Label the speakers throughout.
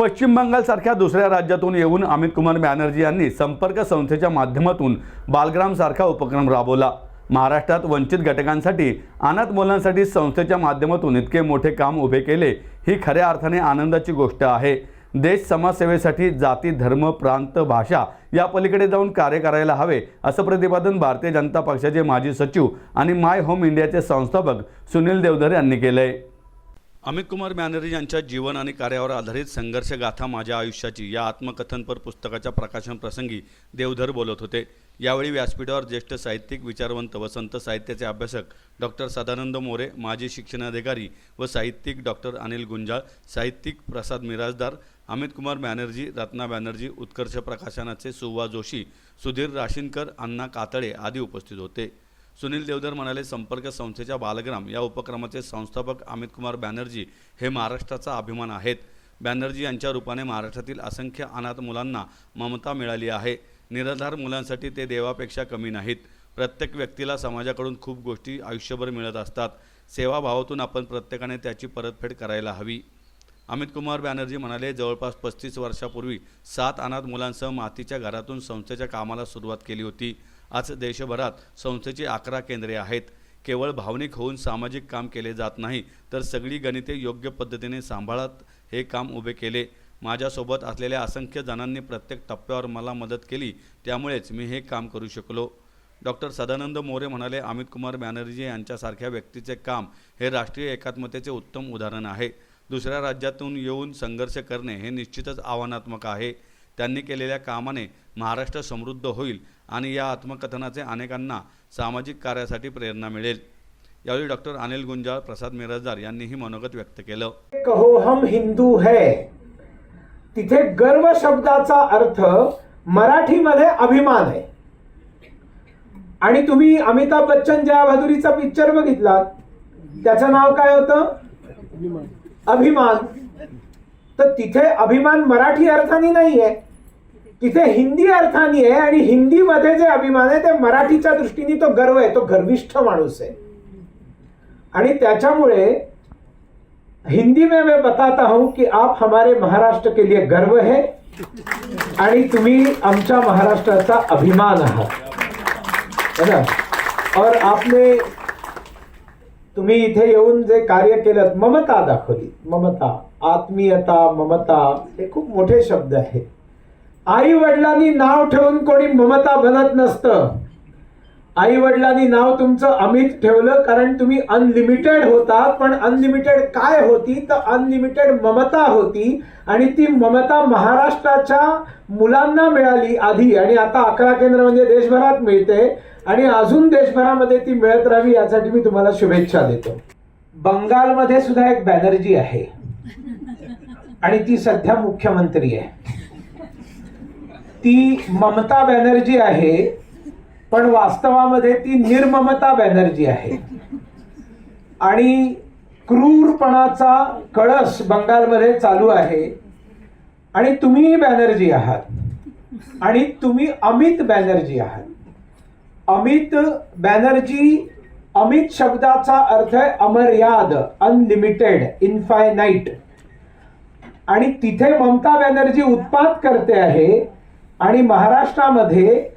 Speaker 1: पश्चिम बंगालसारख्या दुसऱ्या राज्यातून येऊन अमित कुमार बॅनर्जी यांनी संपर्क संस्थेच्या माध्यमातून बालग्रामसारखा उपक्रम राबवला. महाराष्ट्रात वंचित घटकांसाठी अनाथ मुलांसाठी संस्थेच्या माध्यमातून इतके मोठे काम उभे केले ही खऱ्या अर्थाने आनंदाची गोष्ट आहे. देश समाजसेवेसाठी जाती धर्म प्रांत भाषा या पलीकडे जाऊन कार्य करायला हवे असं प्रतिपादन भारतीय जनता पक्षाचे माजी सचिव आणि माय होम इंडियाचे संस्थापक सुनील देवधर यांनी केलंय. अमित कुमार बॅनर्जी यांच्या जीवन आणि कार्यावर आधारित संघर्ष गाथा माझ्या आयुष्याची या आत्मकथनपर पुस्तकाच्या प्रकाशन प्रसंगी देवधर बोलत होते. यावेळी व्यासपीठावर ज्येष्ठ साहित्यिक विचारवंत व संत साहित्याचे अभ्यासक डॉक्टर सदानंद मोरे माजी शिक्षणाधिकारी व साहित्यिक डॉक्टर अनिल गुंजाळ साहित्यिक प्रसाद मिराजदार अमित कुमार बॅनर्जी रत्ना बॅनर्जी उत्कर्ष प्रकाशनाचे सुवा जोशी सुधीर राशीनकर अण्णा कातळे आदी उपस्थित होते. सुनील देवधर म्हणाले संपर्क संस्थेच्या बालग्राम या उपक्रमाचे संस्थापक अमित कुमार बॅनर्जी हे महाराष्ट्राचा अभिमान आहेत. बॅनर्जी यांच्या रूपाने महाराष्ट्रातील असंख्य अनाथ मुलांना ममता मिळाली आहे. निराधार मुलांसाठी ते देवापेक्षा कमी नाहीत. प्रत्येक व्यक्तीला समाजाकडून खूप गोष्टी आयुष्यभर मिळत असतात. सेवाभावातून आपण प्रत्येकाने त्याची परतफेड करायला हवी. अमित कुमार बॅनर्जी म्हणाले जवळपास पस्तीस वर्षापूर्वी सात अनाथ मुलांसह मातीच्या घरातून संस्थेच्या कामाला सुरुवात केली होती. आज देशभरात संस्थेची अकरा केंद्रे आहेत. केवळ भावनिक होऊन सामाजिक काम केले जात नाही तर सगळी गणिते योग्य पद्धतीने सांभाळत हे काम उभे केले. माझ्यासोबत असलेल्या असंख्य जणांनी प्रत्येक टप्प्यावर मला मदत केली त्यामुळेच मी हे काम करू शकलो. डॉक्टर सदानंद मोरे म्हणाले अमित कुमार बॅनर्जी यांच्यासारख्या व्यक्तीचे काम हे राष्ट्रीय एकात्मतेचे उत्तम उदाहरण आहे. दुसऱ्या राज्यातून येऊन संघर्ष करणे हे निश्चितच आव्हानात्मक आहे. त्यांनी केलेल्या कामाने महाराष्ट्र समृद्ध होईल आणि या आत्मकथनाचे अनेकांना सामाजिक कार्यासाठी प्रेरणा मिळेल. यावेळी डॉक्टर अनिल गुंजाळ प्रसाद मिराजदार यांनीही मनोगत व्यक्त केलं.
Speaker 2: कहो हम हिंदू है. तिथे गर्व शब्दाचा अर्थ मराठीमध्ये अभिमान आहे. आणि तुम्ही अमिताभ बच्चन जया भादुरीचा पिक्चर बघितलात. त्याचं नाव काय होतं? अभिमान. तर तिथे अभिमान मराठी अर्थाने आहे तिथे हिंदी अर्थाने आहे आणि हिंदीमध्ये जे अभिमान आहे ते मराठीच्या दृष्टीने तो गर्व आहे तो गर्विष्ठ माणूस आहे. आणि त्याच्यामुळे हिंदी में मैं बताता हूं कि आप हमारे महाराष्ट्र के लिए गर्व है आणि तुम्ही आमच्या महाराष्ट्राचा अभिमान आहात. है ना? और आपने तुम्ही इथे येऊन जे कार्य केलं ममता दाखवली. ममता आत्मीयता ममता हे खूप मोठे शब्द आहेत. आई वडिलांनी नाव ठेवून कोणी ममता बनत नसतं. आई वडिलांनी नाव तुमचं अमित ठेवलं कारण तुम्ही अनलिमिटेड होता. पण अनलिमिटेड काय होती? तर अनलिमिटेड ममता होती. आणि ती ममता महाराष्ट्राच्या मुलांना मिळाली आधी. आणि आता अकरा केंद्र म्हणजे देशभरात मिळते. आणि अजून देशभरामध्ये ती मिळत राहावी यासाठी मी तुम्हाला शुभेच्छा देतो. बंगालमध्ये सुद्धा एक बॅनर्जी आहे. आणि ती सध्या मुख्यमंत्री आहे. ती ममता बॅनर्जी आहे. पण वास्तवामध्ये ती निर्ममता बॅनर्जी आहे. आणि क्रूरपणाचा कळस बंगालमध्ये चालू आहे. आणि तुम्ही बॅनर्जी आहात. आणि तुम्ही अमित बॅनर्जी आहात. अमित बॅनर्जी अमित शब्दाचा अर्थ आहे अमर्याद अनलिमिटेड इनफायनाईट आणि तिथे ममता बॅनर्जी उत्पाद करते आहे. आणि महाराष्ट्रामध्ये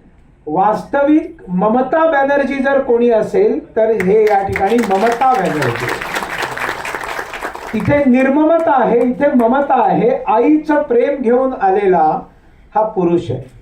Speaker 2: वास्तविक ममता बॅनर्जी जर कोणी असेल तर हे या ठिकाणी ममता बॅनर्जी. तिथे निर्ममता आहे इथे ममता आहे आईचं प्रेम घेऊन आलेला हा पुरुष आहे.